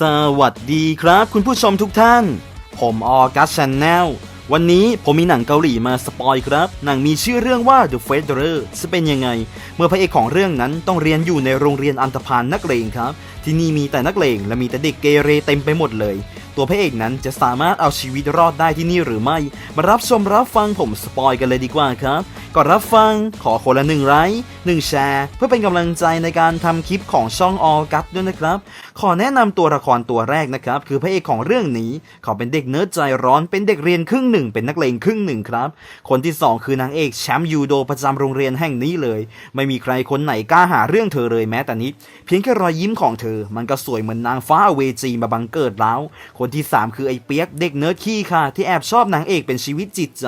สวัสดีครับคุณผู้ชมทุกท่าน ผมออกัสชนแนลวันนี้ผมมีหนังเกาหลีมาสปอยครับ หนังมีชื่อเรื่องว่า The Federer จะเป็นยังไง เมื่อพระเอกของเรื่องนั้นต้องเรียนอยู่ในโรงเรียนอันธพาลนักเลงครับ ที่นี่มีแต่นักเลงและมีแต่เด็กเกเรเต็มไปหมดเลย ตัวพระเอกนั้นจะสามารถเอาชีวิตรอดได้ที่นี่หรือไม่ มารับชมรับฟังผมสปอยกันเลยดีกว่าครับก่อนรับฟังขอคนละหนึ่งไลค์หนึ่งแชร์ เพื่อเป็นกำลังใจในการทำคลิปของช่องออกัสด้วยนะครับ ขอแนะนำตัวละครตัวแรกนะครับ คือพระเอกของเรื่องนี้ เขาเป็นเด็กเนิร์ดใจร้อนเป็นเด็กเรียนครึ่งหนึ่งเป็นนักเลงครึ่งหนึ่งครับ คนที่สองคือนางเอกแชมป์ยูโดประจำโรงเรียนแห่งนี้เลย ไม่มีใครคนไหนกล้าหาเรื่องเธอเลยแม้แต่นิด เพียงแค่รอยยิ้มของเธอ มันก็สวยเหมือนนางฟ้าเวจีมาบังเกิดแล้ว คนที่สามคือไอ้เปียกเด็กเนิร์ดขี้ค่ะ ที่แอบชอบนางเอกเป็นชีวิตจิตใจ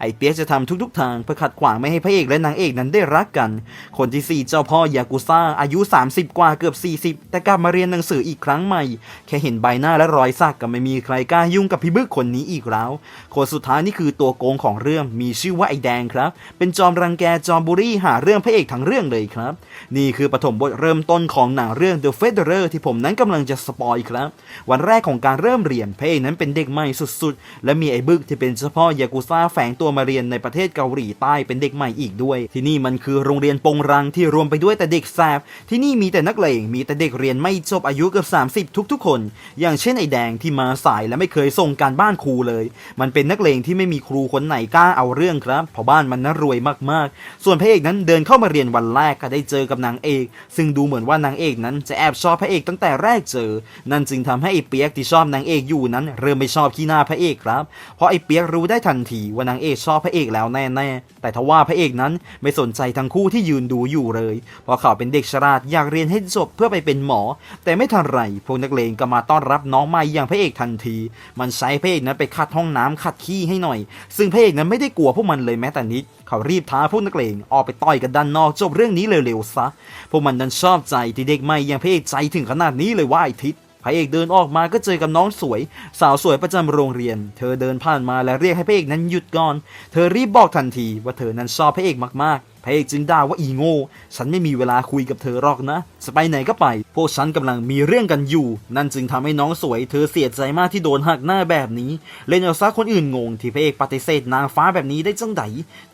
ไอ้เปียกจะทำทุกๆ ทางเพื่อขัดขวางไม่ให้พระเอกและนางเอกนั้นได้รักกัน คนที่สี่เจ้าพ่อยากุซ่าอายุ 30 กว่าเกือบ 40 แต่กลับมาเรียนหนังสืออีกครั้งใหม่ แค่เห็นใบหน้าและรอยสักก็ไม่มีใครกล้ายุ่งกับพี่บึกคนนี้อีกแล้ว คนสุดท้ายนี่คือตัวโกงของเรื่องมีชื่อว่าไอแดงครับ เป็นจอมรังแกจอมบุรีหาเรื่องพระเอกทั้งเรื่องเลยครับ นี่คือปฐมบทเริ่มต้นของหนังเรื่อง The Federer ที่ผมนั้นกำลังจะสปอยครับ วันแรกของการเริ่มเรียนพระเอกนั้นเป็นเด็กใหม่สุดๆ และมีไอ้บึกที่เป็นเฉพาะยากุซ่าแฝงตัวมาเรียนในประเทศเกาหลีใต้เป็นเด็กใหม่อีกด้วย ที่นี่มันคือโรงเรียนปงรังที่รวมไปด้วยแต่เด็กแสบที่นี่มีแต่นักเลงมีแต่เด็กเรียนไม่จบอายุเกือบ30 ทุกๆ คน อย่างเช่นไอ้แดงที่มาสายและไม่เคยส่งการบ้านครูเลย มันเป็นนักเลงที่ไม่มีครูคนไหนกล้าเอาเรื่องครับเพราะบ้านมันน่ารวยมากๆ ส่วนพระเอกนั้นเดินเข้ามาเรียนวันแรกก็ได้เจอกับนางเอก ซึ่งดูเหมือนว่านางเอกนั้นจะแอบชอบพระเอกตั้งแต่แรกเจอ นั่นจึงทำให้ไอ้เปียกที่ชอบนางเอกอยู่นั้น เริ่มไม่ชอบขี้หน้าพระเอกครับ เพราะไอ้เปียกรู้ได้ทันทีว่านางเอกชอบพระเอกแล้วแน่ๆ แต่ทว่าพระเอกนั้นไม่สนใจทั้งคู่ที่ยืนดูอยู่เลย เพราะเขาเป็นเด็กฉลาดอยากเรียนให้จบเพื่อไปเป็นหมอ แต่ไม่ทันไร พวกนักเลงก็มาต้อนรับน้องใหม่อย่างพระเอกทันที มันใช้พระเอกนั้นไปคัดห้องน้ำคัดขี้ให้หน่อย ซึ่งพระเอกนั้นไม่ได้กลัวพวกมันเลยแม้แต่นิด เขารีบท้าพวกนักเลงออกไปต่อยกันด้านนอกจบเรื่องนี้เร็วๆซะ พวกมันนั้นชอบใจที่เด็กใหม่อย่างพระเอกใจถึงขนาดนี้เลยว่าไอทิศพระเอกเดินออกมาก็เจอกับน้องสวย สาวสวยประจำโรงเรียน เธอเดินผ่านมาและเรียกให้พระเอกนั้นหยุดก่อน เธอรีบบอกทันทีว่าเธอนั้นชอบพระเอกมากๆ ระเอกจึงด่าว่าอีโง่ ฉันไม่มีเวลาคุยกับเธอหรอกนะ จะไปไหนก็ไป พวกฉันกำลังมีเรื่องกันอยู่ นั่นจึงทำให้น้องสวยเธอเสียใจมากที่โดนหักหน้าแบบนี้ เลนเอาซะคนอื่นงง ที่พระเอกปฏิเสธนางฟ้าแบบนี้ได้จังได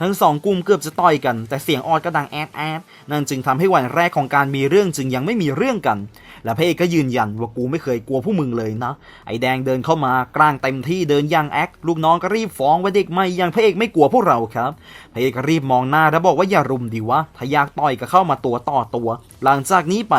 ทั้งสองกลุ่มเกือบจะต่อยกัน แต่เสียงออดก็ดังแอดแอดนั่นจึงทำให้วันแรกของการมีเรื่องจึงยังไม่มีเรื่องกัน และพระเอกก็ยืนยันว่ากูไม่เคยกลัวพวกมึงเลยนะ ไอแดงเดินเข้ามากลางเต็มที่เดินย่างแอคลูกน้องก็รีบฟ้องว่าเด็กไม่ยังพระเอกไม่กลัวพวกเราครับ พระเอกก็รีบมองหน้าแล้วบอกว่าอย่ารุมดีวะ ถ้าอยากต่อยก็เข้ามาตัวต่อตัว หลังจากนี้ไป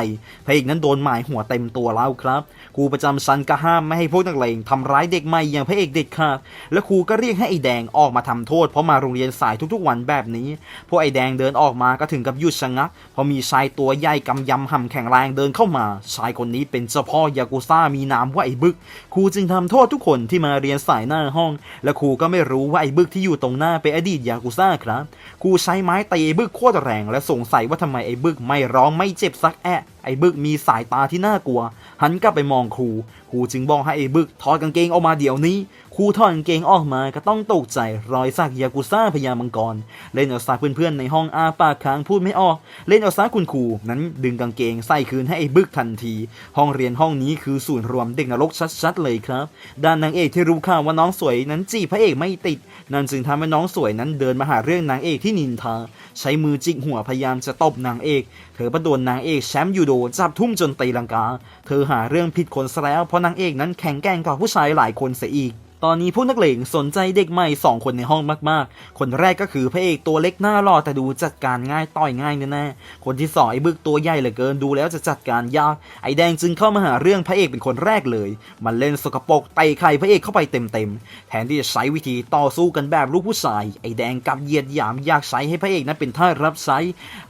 พระเอกนั้นโดนหมายหัวเต็มตัวแล้วครับ ครูประจำชั้นก็ห้ามไม่ให้พวกนักเลงทำร้ายเด็กใหม่อย่างพระเอกเด็ดขาด และครูก็เรียกให้ไอแดงออกมาทำโทษเพราะมาโรงเรียนสายทุกๆวันแบบนี้ พวกไอแดงเดินออกมาก็ถึงกับหยุดชะงักเพราะมีชายตัวใหญ่กำยำห่ำแข็งแรงเดินเข้ามา ชายคนนี้เป็นเจ้าพ่อยากุซ่ามีนามว่าไอ้บึก ครูจึงทำโทษทุกคนที่มาเรียนสายหน้าห้อง และครูก็ไม่รู้ว่าไอ้บึกที่อยู่ตรงหน้าเป็นอดีตยากุซ่าครับ ครูใช้ไม้ตีบึกโคตรแรง และสงสัยว่าทำไมไอ้บึกไม่ร้องไม่เจ็บสักแอะ ไอ้บึกมีสายตาที่น่ากลัว หันกลับไปมองครู ครูจึงบอกให้ไอ้บึกถอดกางเกงออกมาเดี๋ยวนี้ ครูถอดกางเกงออกมาก็ต้องตกใจรอยสักยากุซ่าพญามังกร เล่นเอาซาเพื่อนๆในห้องอาปากค้างพูดไม่ออก เล่นเอาซาคุณครูนั้นดึงกางเกงใส่คืนให้ไอ้บึกทันที ห้องเรียนห้องนี้คือศูนย์รวมเด็กนรกชัดๆเลยครับ ด้านนางเอกที่รู้ข่าวว่าน้องสวยนั้นจีบพระเอกไม่ติด นั่นจึงทำให้น้องสวยนั้นเดินมาหาเรื่องนางเอกที่นินทา ใช้มือจิกหัวพยายามจะตบนางเอก เธอประโดนนางเอกแชมป์ยูโดจับทุ่มจนตีลังกา เธอหาเรื่องผิดคนซะแล้วเพราะนางเอกนั้นแข็งแกร่งกว่าผู้ชายหลายคนเสียอีก ตอนนี้พวกนักเลงสนใจเด็กใหม่สองคนในห้องมากๆ คนแรกก็คือพระเอกตัวเล็กหน้าหล่อแต่ดูจัดการง่ายต่อยง่ายแน่ๆ คนที่สองไอ้บึกตัวใหญ่เหลือเกินดูแล้วจะจัดการยาก ไอ้แดงจึงเข้ามาหาเรื่องพระเอกเป็นคนแรกเลย มันเล่นสกปรกไต่ไข่พระเอกเข้าไปเต็มๆ แทนที่จะใช้วิธีต่อสู้กันแบบลูกผู้ชาย ไอ้แดงกับเหยียดหยามอยากใช้ให้พระเอกนั้นเป็นท่ารับใช้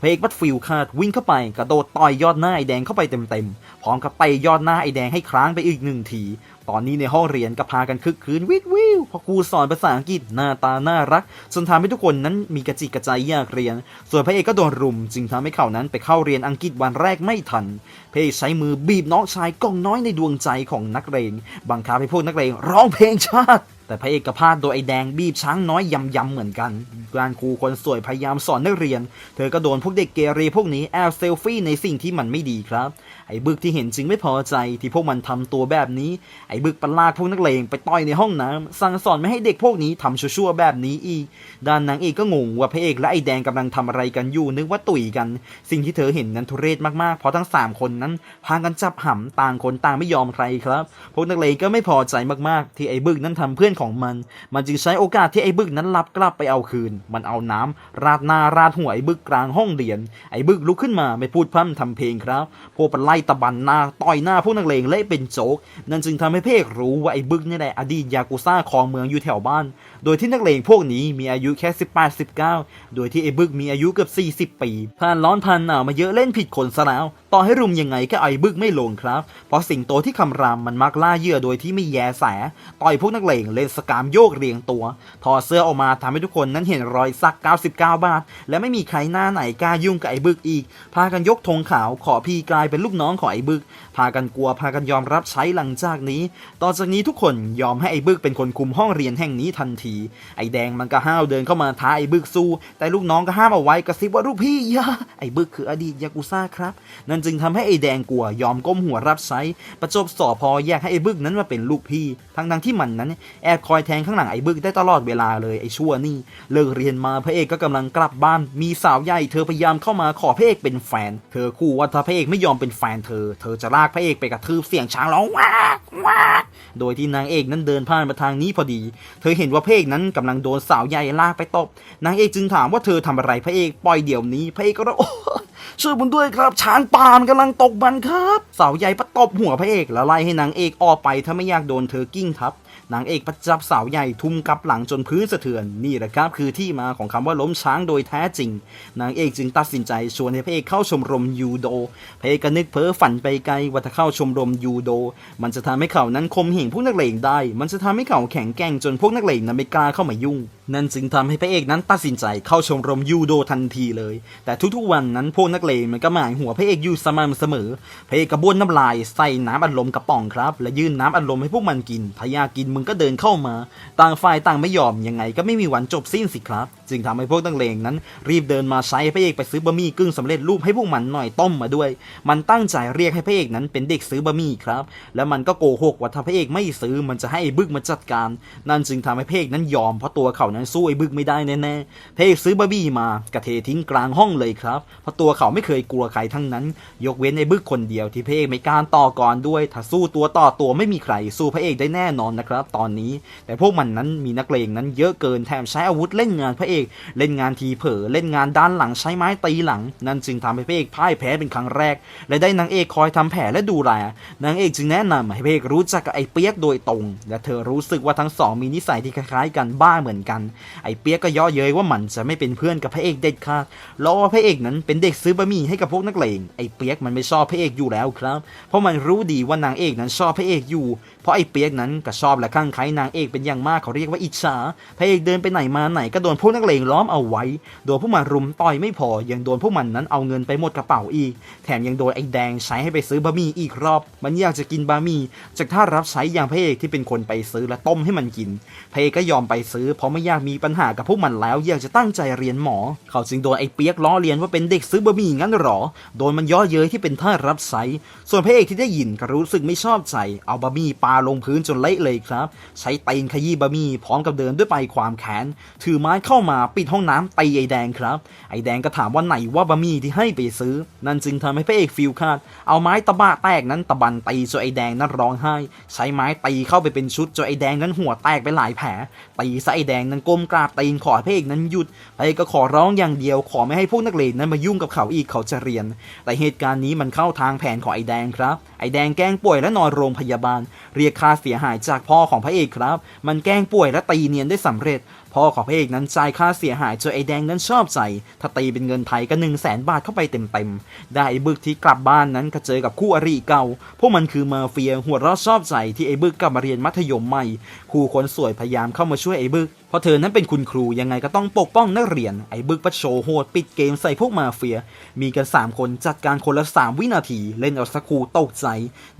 พระเอกบัดฟิลคาดวิ่งเข้าไปกระโดดต่อยยอดหน้าไอ้แดงเข้าไปเต็มๆ พร้อมกับไปยอดหน้าไอ้แดงให้ครั้างไปอีกหนึ่งที ตอนนี้ในห้องเรียนก็พากันคึกคืนวิววิวเพราะครูสอนภาษาอังกฤษหน้าตาน่ารักจนทำให้ทุกคนนั้นมีกระจิกกระใจอยากเรียน ส่วนพระเอกก็โดนรุม จึงทำให้เขานั้นไปเข้าเรียนอังกฤษวันแรกไม่ทันพระเอกใช้มือบีบน้องชายกองน้อยในดวงใจของนักเรียนบังคับให้พวกนักเรียนร้องเพลงชาติแต่พระเอกก็พลาดโดยไอ้แดงบีบช้างน้อยยำยำๆเหมือนกันการครูคนสวยพยายามสอนนักเรียน เธอก็โดนพวกเด็กเกเรพวกนี้แอบเซลฟี่ในสิ่งที่มันไม่ดีครับ ไอ้บึกที่เห็นจึงไม่พอใจที่พวกมันทำตัวแบบนี้ ไอ้บึกประลากพวกนักเลงไปต่อยในห้องน้ำสั่งสอนไม่ให้เด็กพวกนี้ทำชั่วๆแบบนี้อีก ด้านนางเอกก็งงว่าพระเอกและไอ้แดงกำลังทำอะไรกันอยู่นึกว่าตุ๋ยกัน สิ่งที่เธอเห็นนั้นทุเรศมากๆเพราะทั้งสามคนนั้นพากันจับหำต่างคนต่างไม่ยอมใครครับ พวกนักเลงก็ไม่พอใจมากๆ ที่ไอ้บึกนั้นทำเพื่อนของมัน มันจึงใช้โอกาสที่ไอ้บึกนั้นรับกลับไปเอาคืน มันเอาน้ำราดหน้าราดหัวไอ้บึกกลางห้องเรียน ไอ้บึกลุกขึ้นมาไม่พูดพร่ำทำเพลงครับ พวกมันไล่ตะบันหน้าต่อยหน้าพวกนักเลงเละเป็นโจก นั่นจึงทำให้เพกรู้ว่าไอ้บึกนี่แหละอดีตยากุซ่าครองเมืองอยู่แถวบ้าน โดยที่นักเลงพวกนี้มีอายุแค่ 18 19 โดยที่ไอ้บึกมีอายุเกือบ40 ปีผ่านร้อนผ่านหนาวมาเยอะเล่นผิดคนซะแล้ว ต่อให้รุมยังไงก็ไอ้บึกไม่ลงครับ เพราะสิงโตที่คำรามมันมักล่าเหยื่อโดยที่ไม่แยแส ต่อยพวกนักเลงเล่นสกามโยกเรียงตัว ถอดเสื้อออกมาทำให้ทุกคนนั้นเห็นรอยสัก 99 บาท และไม่มีใครหน้าไหนกล้ายุ่งกับไอ้บึกอีก พากันยกธงขาวขอพี่กลายเป็นลูกน้องของไอ้บึก พากันกลัวพากันยอมรับใช้หลังจากนี้ ต่อจากนี้ทุกคนยอมให้ไอ้บึกเป็นคนคุมห้องเรียนแห่งนี้ทันที ไอ้แดงมันก็ห้าวเดินเข้ามาท้าไอ้บึกสู้ แต่ลูกน้องก็ห้ามเอาไว้กระซิบว่าลูกพี่อย่าไอ้บึกคืออดีตยากุซ่าครับ นั่นจึงทำให้ไอ้แดงกลัวยอมก้มหัวรับใช้ประจบสอพอแยกให้ไอ้บึกนั้นมาเป็นลูกพี่ ทั้งทั้งที่มันนั้นแอบคอยแทงข้างหลังไอ้บึกได้ตลอดเวลาเลยไอ้ชั่วนี่ เลิกเรียนมาพระเอกก็กำลังกลับบ้าน มีสาวใหญ่เธอพยายามเข้ามาขอพระเอกเป็นแฟน เธอคู่ว่าถ้าพระเอกไม่ยอมเป็นแฟนเธอ เธอจะลากพระเอกไปกระทืบเสียงช้างร้องว้าว้าโดยที่นางเอกนั้นเดินผ่านมาทางนี้พอดี เธอเห็นว่าพระเอกนั้นกำลังโดนสาวใหญ่ลากไปตบ นางเอกจึงถามว่าเธอทำอะไรพระเอกปล่อยเดี๋ยวนี้ พระเอกก็ร้องช่วยผมด้วยครับ ช้างป่ามนกำลังตกมันครับ สาวใหญ่ปะตบหัวพระเอกแล้วไล่ให้นางเอกออกไปถ้าไม่อยากโดนเธอกิ้งทับ นางเอกประจับสาวใหญ่ทุ่มกับหลังจนพื้นสะเทือนนี่แหละครับคือที่มาของคำว่าล้มช้างโดยแท้จริง นางเอกจึงตัดสินใจชวนให้พระเอกเข้าชมรมยูโดพระเอกก็นึกเพ้อฝันไปไกลว่าถ้าเข้าชมรมยูโด มันจะทำให้เขานั้นคมเหงพวกนักเลงได้ มันจะทำให้เขาแข็งแกร่งจนพวกนักเลงนั้นไม่กล้าเข้ามายุ่งนั่นจึงทำให้พระเอกนั้นตัดสินใจเข้าชมรมยูโดทันทีเลย แต่ทุกๆวันนั้นพวกนักเลงมันก็หมายหัวพระเอกอยู่สม่ำเสมอ พระเอกกระบ้วนน้ำลายใส่น้ำอัดลมกระป๋องครับ และยื่นน้ำอัดลมให้พวกมันกินถ้าอยากินมึงก็เดินเข้ามา ต่างฝ่ายต่างไม่ยอมยังไงก็ไม่มีวันจบสิ้นสิครับ จึงทำให้พวกนักเลงนั้น รีบเดินมาใช้พระเอกไปซื้อบะหมี่กึ่งสำเร็จรูปให้พวกมันหน่อยต้มมาด้วย มันตั้งใจเรียกให้พระเอกนั้นเป็นเด็กซื้อบะหมี่ครับ แล้วมันก็โกหกว่าถ้าพระเอกไม่ซื้อมันจะให้ไอ้บึกมาจัดการ นั่นจึงทำให้พระเอกนั้นยอมเพราะตัวเขานั้นสู้ไอ้บึกไม่ได้แน่ๆพเอกซื้อบะหมี่มากระเททิ้งกลางห้องเลยครับ เพราะตัวเขาไม่เคยกลัวใครทั้งนั้น ยกเว้นไอ้บึกคนเดียวที่พระเอกไม่กล้าต่อกรด้วย ถ้าสู้ตัวต่อตัวไม่มีใคร สู้พระเอกได้แน่นอนนะครับ ตอนนี้ แต่พวกมันนั้นมีนักเลงนั้นเยอะเกินแถมใช้อาวุธเล่นงานพระเอก เล่นงานทีเผลอเล่นงานด้านหลังใช้ไม้ตีหลัง นั่นจึงทำให้พระเอกพ่ายแพ้เป็นครั้งแรก และได้นางเอกคอยทำแผลและดูแลนางเอกจึงแนะนำให้พระเอกรู้จักกับไอ้เปียกโดยตรง และเธอรู้สึกว่าทั้งสองมีนิสัยที่คล้ายๆกันบ้าเหมือนกันไอ้เปียกก็ย่อเย้ยว่ามันจะไม่เป็นเพื่อนกับพระเอกเด็ดขาดล้อว่าพระเอกนั้นเป็นเด็กซื้อบะหมี่ให้กับพวกนักเลงไอ้เปียกมันไม่ชอบพระเอกอยู่แล้วครับ เพราะมันรู้ดีว่านางเอกนั้นชอบพระเอกอยู่ เพราะไอ้เปียกนั้นก็ชอบและข้างใครนางเอกเป็นอย่างมากเขาเรียกว่าอิจฉา พระเอกเดินไปไหนมาไหนก็โดนพวกนักเลงล้อมเอาไว้ โดนพวกมันรุมต่อยไม่พอ ยังโดนพวกมันนั้นเอาเงินไปหมดกระเป๋าอีก แถมยังโดนไอ้แดงใช้ให้ไปซื้อบะหมี่อีกรอบ มันอยากจะกินบะหมี่จากท่ารับใช้อย่างพระเอกที่เป็นคนไปซื้อและต้มให้มันกิน พระเอกก็ยอมไปซื้อเพราะไม่อยากมีปัญหากับพวกมันแล้วอยากจะตั้งใจเรียนหมอ เขาจึงโดนไอ้เปียกล้อเลียนว่าเป็นเด็กซื้อบะหมี่งั้นหรอ โดนมันย่อเย้ยที่เป็นท่ารับใช้ส่วนพระเอกที่ได้ยินก็รู้สึกไม่ชอบใจ เอาบะหมี่ปาลงพื้นจนเละเลยครับ ใช้ตีนขยี้บะหมี่พร้อมกับเดินด้วยไปความแค้นถือไม้เข้ามาปิดห้องน้ำตีไอ้แดงครับ ไอ้แดงก็ถามว่าไหนว่าบะหมี่ที่ให้ไปซื้อ นั่นจึงทำให้พระเอกฟิลขาด เอาไม้ตะบะแตกนั้นตะบันตีจนไอ้แดงนั้นร้องไห้ ใช้ไม้ตีเข้าไปเป็นชุดจนไอ้แดงนั้นหัวแตกไปหลายแผลตีซะไอ้แดงนั้นก้มกราบตีนขอให้พระเอกนั้นหยุดพระเอกก็ขอร้องอย่างเดียวขอไม่ให้พวกนักเลงนั้นมายุ่งกับเขาอีกเขาจะเรียน แต่เหตุการณ์นี้มันเข้าทางแผนของไอ้แดงครับไอ้แดงแกล้งป่วยและนอนโรงพยาบาล เรียกค่าเสียหายจากพ่อของพระเอกครับ มันแกล้งป่วยและตีเนียนได้สำเร็จพ่อของพระเอกนั้นจ่ายค่าเสียหายจนไอ้แดงนั้นชอบใจ ถ้าตีเป็นเงินไทยก็1 0 0 0 0แสนบาทเข้าไปเต็มๆ ได้ไอ้บึกที่กลับบ้านนั้นก็เจอกับคู่อริเก่า พวกมันคือมาเฟียหัวเราะชอบใจที่ไอ้บึกกลับมาเรียนมัธยมใหม่ครูคนสวยพยายามเข้ามาช่วยไอ้บึก ราะเธอนั้นเป็นคุณครูยังไงก็ต้องปกป้องนักเรียน ไอ้บึกประโชว์โหดปิดเกมใส่พวกมาเฟีย มีกัน 3 คนจัดการคนละ 3 วินาที เล่นเอาสักครูตกใจ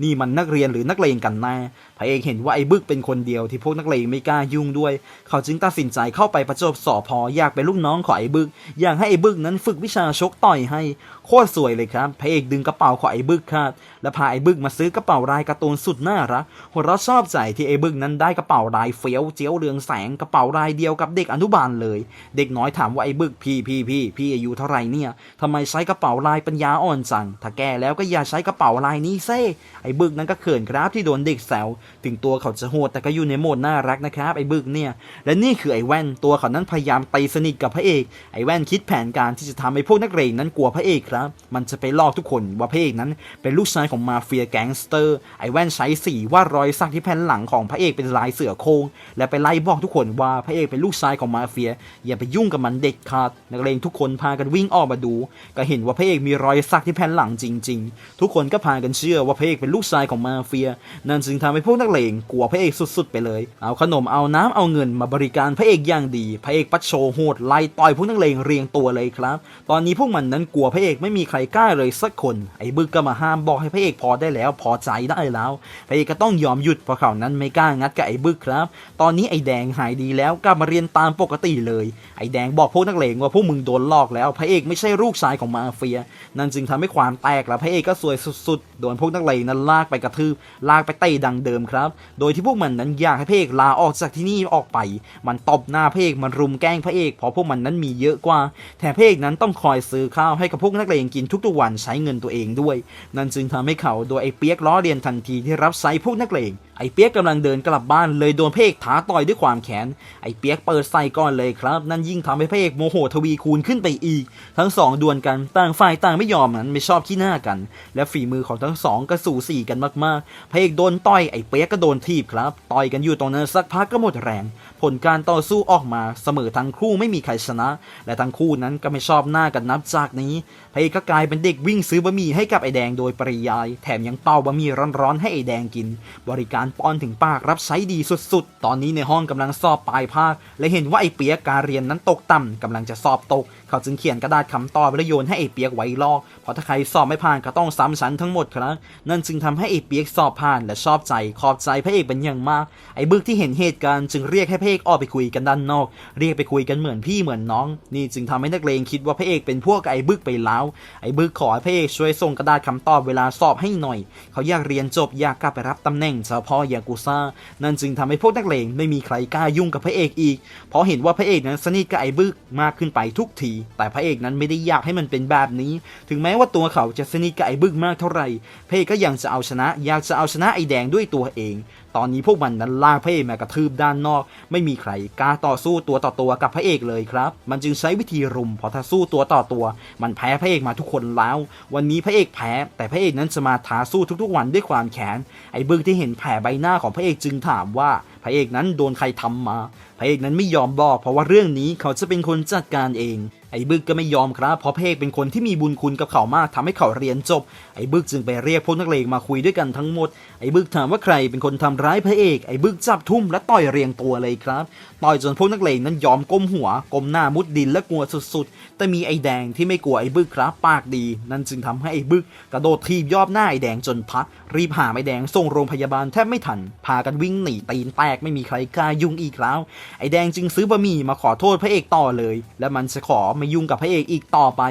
นี่มันนักเรียนหรือนักเลงกันแน่พระเอกเห็นว่าไอ้บึกเป็นคนเดียวที่พวกนักเลงไม่กล้ายุ่งด้วย เขาจึงตัดสินใจเข้าไปประจบสอพออยากเป็นลูกน้องของไอ้บึก อยากให้ไอ้บึกนั้นฝึกวิชาชกต่อยให้ โคตรสวยเลยครับ พระเอกดึงกระเป๋าของไอ้บึกคาด และพาไอ้บึกมาซื้อกระเป๋าลายการ์ตูนสุดน่ารักหัวเราะชอบใจที่ไอ้บึกนั้นได้กระเป๋าลายเฟี้ยวเจียวเรืองแสงกระเป๋าลายเดียวกับเด็กอนุบาลเลย เด็กน้อยถามว่าไอ้บึกพี่พี่พี่พี่อายุเท่าไรเนี่ยทำไมใช้กระเป๋าลายปัญญาอ่อนจังถ้าแก่แล้วก็อย่าใช้กระเป๋าลายนี้เซ่ไอ้บึกนั้นก็เขินครับที่โดนเด็กแซวถึงตัวเขาจะโหดแต่ก็อยู่ในโหมดน่ารักนะครับไอ้บึกเนี่ย และนี่คือไอ้แว่นตัวเขานั้นพยายามตีสนิทกับพระเอกไอ้แว่นคิดแผนการที่จะทำให้พวกนักเรงนั้นกลัวพระเอกครับ มันจะไปลอกทุกคนว่าพระเอกนั้นเป็นลูกชายของมาเฟียแก๊งสเตอร์ ไอ้แว่นใช้สีวาดรอยสักที่แผ่นหลังของพระเอกเป็นลายเสือโคร่งและไปไล่บอกทุกคนว่าพระเอกเป็นลูกชายของมาเฟีย อย่าไปยุ่งกับมันเด็ดขาดนักเลงทุกคนพากันวิ่งออกมาดู ก็เห็นว่าพระเอกมีรอยสักที่แผ่นหลังจริง ๆ ทุกคนก็พากันเชื่อว่าพระเอกเป็นลูกชายของมาเฟีย นั่นจึงทำให้พวกนักเลงกลัวพระเอกสุดๆ ไปเลย เอาขนมเอาน้ำเอาเงินมาบริการพระเอกอย่างดี พระเอกปัดโชว์โหดไล่ต่อยพวกนักเลงเรียงตัวเลยครับ ตอนนี้พวกมันนั้นกลัวพระเอกไม่มีใครกล้าเลยสักคน ไอ้บึกก็มาห้ามบอกให้พระเอกพอได้แล้วพอใจได้แล้วพระเอกก็ต้องยอมหยุดเพราะเขานั้นไม่กล้างัดกับไอ้บึกครับ ตอนนี้ไอ้แดงหายดีแล้วกลับมาเรียนตามปกติเลย ไอ้แดงบอกพวกนักเลงว่าพวกมึงโดนหลอกแล้วพระเอกไม่ใช่ลูกชายของมาเฟีย นั่นจึงทำให้ความแตกแล้วพระเอกก็สวยสุดๆโดนพวกนักเลงนั้นลากไปกระทืบลากไปเตะดังเดิมครับ โดยที่พวกมันนั้นอยากให้พระเอกลาออกจากที่นี่ออกไป มันตบหน้าพระเอกมันรุมแกล้งพระเอกเพราะพวกมันนั้นมีเยอะกว่าแถมพระเอกนั้นต้องคอยซื้อข้าวให้กับพวกนักเลงกินทุกๆวันใช้เงินตัวเองด้วย นั่นจึงทำให้เขาโดยไอ้เปียกล้อเลียนทันทีที่รับใช้พวกนักเลงไอ้เปียกกำลังเดินกลับบ้านเลยโดนพระเอกท้าต่อยด้วยความแค้นไอ้เปียกเปิดใส่ก่อนเลยครับ นั่นยิ่งทำให้พระเอกโมโหทวีคูณขึ้นไปอีก ทั้งสองดวลกันต่างฝ่ายต่างไม่ยอมนั้นไม่ชอบขี้หน้ากัน และฝีมือของทั้งสองก็สูสีกันมากๆพระเอกโดนต่อยไอ้เปียกก็โดนทีบครับ ต่อยกันอยู่ตรงนั้นสักพักก็หมดแรง ลการต่อสู้ออกมาเสมอทั้งคู่ไม่มีใครชนะ และทั้งคู่นั้นก็ไม่ชอบหน้ากันนับจากนี้พระเอกก็กลายเป็นเด็กวิ่งซื้อบะหมี่ให้กับไอ้แดงโดยปริยาย แถมยังเป่าบะหมี่ร้อนๆให้ไอ้แดงกิน บริการป้อนถึงปากรับใช้ดีสุดๆ ตอนนี้ในห้องกำลังสอบปลายภาค และเห็นว่าไอ้เปียกการเรียนนั้นตกต่ำกำลังจะสอบตก เขาจึงเขียนกระดาษคำตอบและโยนให้ไอ้เปียกไว้ลอกเพราะถ้าใครสอบไม่ผ่านก็ต้องซ้ำชั้นทั้งหมดครับนั่นจึงทำให้ไอ้เปียกสอบผ่านและชอบใจขอบใจพระเอกเป็นอย่างมากไอ้บึกที่เห็นเหตุการณ์จึงเรียกให้พระเอกออกไปคุยกันด้านนอก เรียกไปคุยกันเหมือนพี่เหมือนน้อง นี่จึงทำให้นักเลงคิดว่าพระเอกเป็นพวกไอ้บึกไปแล้ว ไอ้บึกขอให้พระเอกช่วยส่งกระดาษคำตอบเวลาสอบให้หน่อย เขาอยากเรียนจบอยากกลับไปรับตำแหน่งเจ้าพ่อยากุซ่า นั่นจึงทำให้พวกนักเลงไม่มีใครกล้ายุ่งกับพระเอกอีก เพราะเห็นว่าพระเอกนั้นสนิทกับไอ้บึกมากขึ้นไปทุกที แต่พระเอกนั้นไม่ได้อยากให้มันเป็นแบบนี้ ถึงแม้ว่าตัวเขาจะสนิทกับไอ้บึกมากเท่าไหร่ พระเอกก็ยังจะเอาชนะ อยากจะเอาชนะไอ้แดงด้วยตัวเอง ตอนนี้พวกมันนั้นลากพระเอกมากระทืบด้านนอก ไม่มีใครกล้าต่อสู้ตัวต่อตัวกับพระเอกเลยครับ มันจึงใช้วิธีรุมพอถ้าสู้ตัวต่อตัว มันแพ้พระเอกมาทุกคนแล้ว วันนี้พระเอกแพ้ แต่พระเอกนั้นจะมาท้าสู้ทุกๆวันด้วยความแค้นไอ้บึกที่เห็นแผลใบหน้าของพระเอกจึงถามว่า ระเอกนั้นโดนใครทำมา พระเอกนั้นไม่ยอมบอก เพราะว่าเรื่องนี้เขาจะเป็นคนจัดการเอง ไอ้บึกก็ไม่ยอมครับเพราะพระเอกเป็นคนที่มีบุญคุณกับเขามากทำให้เขาเรียนจบ ไอ้บึกจึงไปเรียกพวกนักเลงมาคุยด้วยกันทั้งหมด ไอ้บึกถามว่าใครเป็นคนทำร้ายพระเอก ไอ้บึกจับทุ่มและต่อยเรียงตัวเลยครับ ต่อยจนพวกนักเลงนั้นยอมก้มหัว ก้มหน้ามุดดินและกลัวสุดๆ แต่มีไอ้แดงที่ไม่กลัวไอ้บึกครับปากดี นั่นจึงทำให้ไอ้บึกกระโดดทีบยอบหน้าไอ้แดงจนพักรีบหาไอ้แดงส่งโรงพยาบาลแทบไม่ทัน พากันวิ่งหนีตีนแตกไม่มีใครกล้ายุ่งอีกแล้ว ไอแดงจึงซื้อบะหมี่มาขอโทษพระเอกต่อเลย และมันจะขอไม่ยุ่งกับพระเอกอีกต่อไป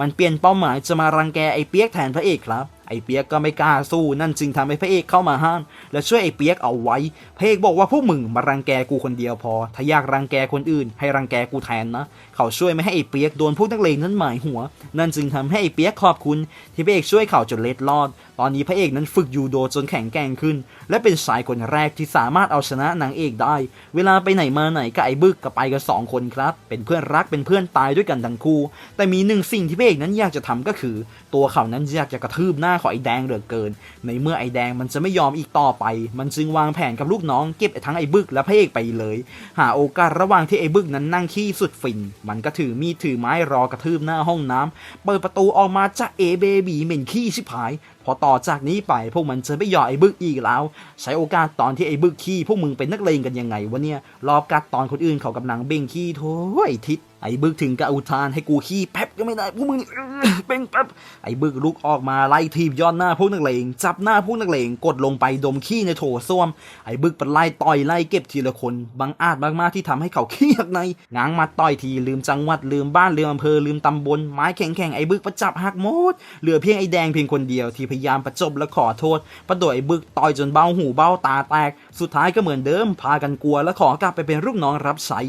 มันเปลี่ยนเป้าหมายจะมารังแกไอเปียกแทนพระเอกครับไอเปียกก็ไม่กล้าสู้นั่นจึงทำให้พระเอกเข้ามาห้ามและช่วยไอเปียกเอาไว้ พระเอกบอกว่าพวกมึงมารังแกกูคนเดียวพอ ถ้าอยากรังแกคนอื่น ให้รังแกกูแทนนะ เขาช่วยไม่ให้ไอเปียกโดนพวกนักเลงนั้นหมายหัว นั่นจึงทำให้ไอเปียกขอบคุณ ที่พระเอกช่วยเขาจนเล็ดรอด อนนี้พระเอกนั้นฝึกยูโดจนแข็งแกร่งขึ้น และเป็นชายคนแรกที่สามารถเอาชนะนางเอกได้ เวลาไปไหนมาไหนกับไอ้บึกก็ไปกันสองคนครับ เป็นเพื่อนรักเป็นเพื่อนตายด้วยกันทั้งคู่ แต่มีหนึ่งสิ่งที่พระเอกนั้นอยากจะทำก็คือ ตัวเขานั้นอยากจะกระทืบหน้าของไอ้แดงเหลือเกิน ในเมื่อไอ้แดงมันจะไม่ยอมอีกต่อไป มันจึงวางแผนกับลูกน้องเก็บทั้งไอ้บึกและพระเอกไปเลย หาโอกาสระหว่างที่ไอ้บึกนั้นนั่งขี้สุดฟินมันก็ถือมีดถือไม้รอกระทืบหน้าห้องน้ำเปิดประตูออกมาจะเอเบบีเหม็นขี้ชิบหายพอต่อจากนี้ไปพวกมันจะไม่หยอมไอ้บึกอีกแล้ว ใช้โอกาสตอนที่ไอ้บึกขี้พวกมึงเป็นนักเลงกันยังไงวะเนี่ยรอบกัดตอนคนอื่นเขากำลังเบ่งขี้โถ่ไอ้ทิศ ไอ้บึกถึงกับอุทานให้กูขี้แป๊บก็ไม่ได้พวกมึงเออเบ่งแป๊บไอ้บึกลุกออกมาไล่ทีบย้อนหน้าพวกนักเลงจับหน้าพวกนักเลงกดลงไปดมขี้ในโถส้วม ไอ้บึกเป็นไล่ต่อยไล่เก็บทีละคนบังอาจมากๆที่ทำให้เขาขี้หักในง้างมาต่อยทีลืมจังหวัดลืมบ้านลืมอำเภอลืมตำบลไม้แข็งๆไอ้บึกประจับหักหมดเหลือเพียงไอ้แดงเพียงคนเดียวที่พยายามประจบและขอโทษประโดยไอ้บึกต่อยจนเบ้าหูเบ้าตาแตก สุดท้ายก็เหมือนเดิม พากันกลัวและขอกลับไปเป็นลูกน้องรับใช้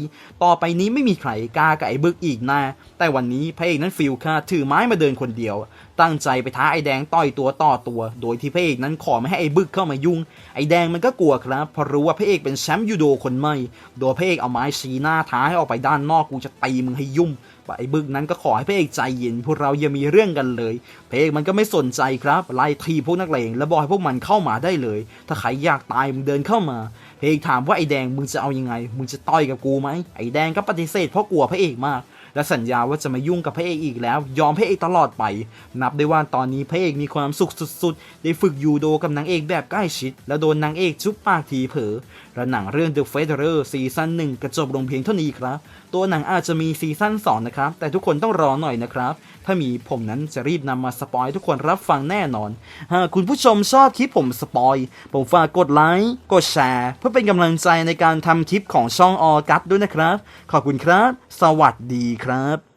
ต่อไปนี้ไม่มีใครกล้ากับไอ้บึกอีกนะแต่วันนี้พระเอกนั้นฟิลค่าถือไม้มาเดินคนเดียว ตั้งใจไปท้าไอ้แดงต่อยตัวต่อตัว โดยที่พระเอกนั้นขอไม่ให้ไอ้บึกเข้ามายุ่ง ไอ้แดงมันก็กลัวครับเพราะรู้ว่าพระเอกเป็นแชมป์ยูโดคนใหม่โดยพระเอกเอาไม้ชี้หน้าท้าให้ออกไปด้านนอกกูจะตีมึงให้ยุ่ง ไอ้บึกนั้นก็ขอให้พระเอกใจเย็นพวกเราอย่ามีเรื่องกันเลยพระเอกมันก็ไม่สนใจครับไล่ทีพวกนักเลงแล้วบอกให้พวกมันเข้ามาได้เลย ถ้าใครอยากตายมึงเดินเข้ามาพระเอกถามว่าไอ้แดงมึงจะเอายังไง มึงจะต่อยกับกูไหมไอ้แดงก็ปฏิเสธเพราะกลัวพระเอกมาก และสัญญาว่าจะไม่ยุ่งกับพระเอกอีกแล้ว ยอมพระเอกตลอดไป นับได้ว่าตอนนี้พระเอกมีความสุขสุดๆ ได้ฝึกยูโดกับนางเอกแบบใกล้ชิด แล้วโดนนางเอกจุ๊บปากทีเผลอและหนังเรื่อง The Federer ซีซั่นหนึ่งกระจบลงเพียงเท่านี้ครับ ตัวหนังอาจจะมีซีซั่น2นะครับ แต่ทุกคนต้องรอหน่อยนะครับ ถ้ามีผมนั้นจะรีบนำมาสปอยทุกคนรับฟังแน่นอน หากคุณผู้ชมชอบคลิปผมสปอย ผมฝากกดไลค์ กดแชร์ เพื่อเป็นกำลังใจในการทำคลิปของช่องออกัสด้วยนะครับ ขอบคุณครับ สวัสดีครับ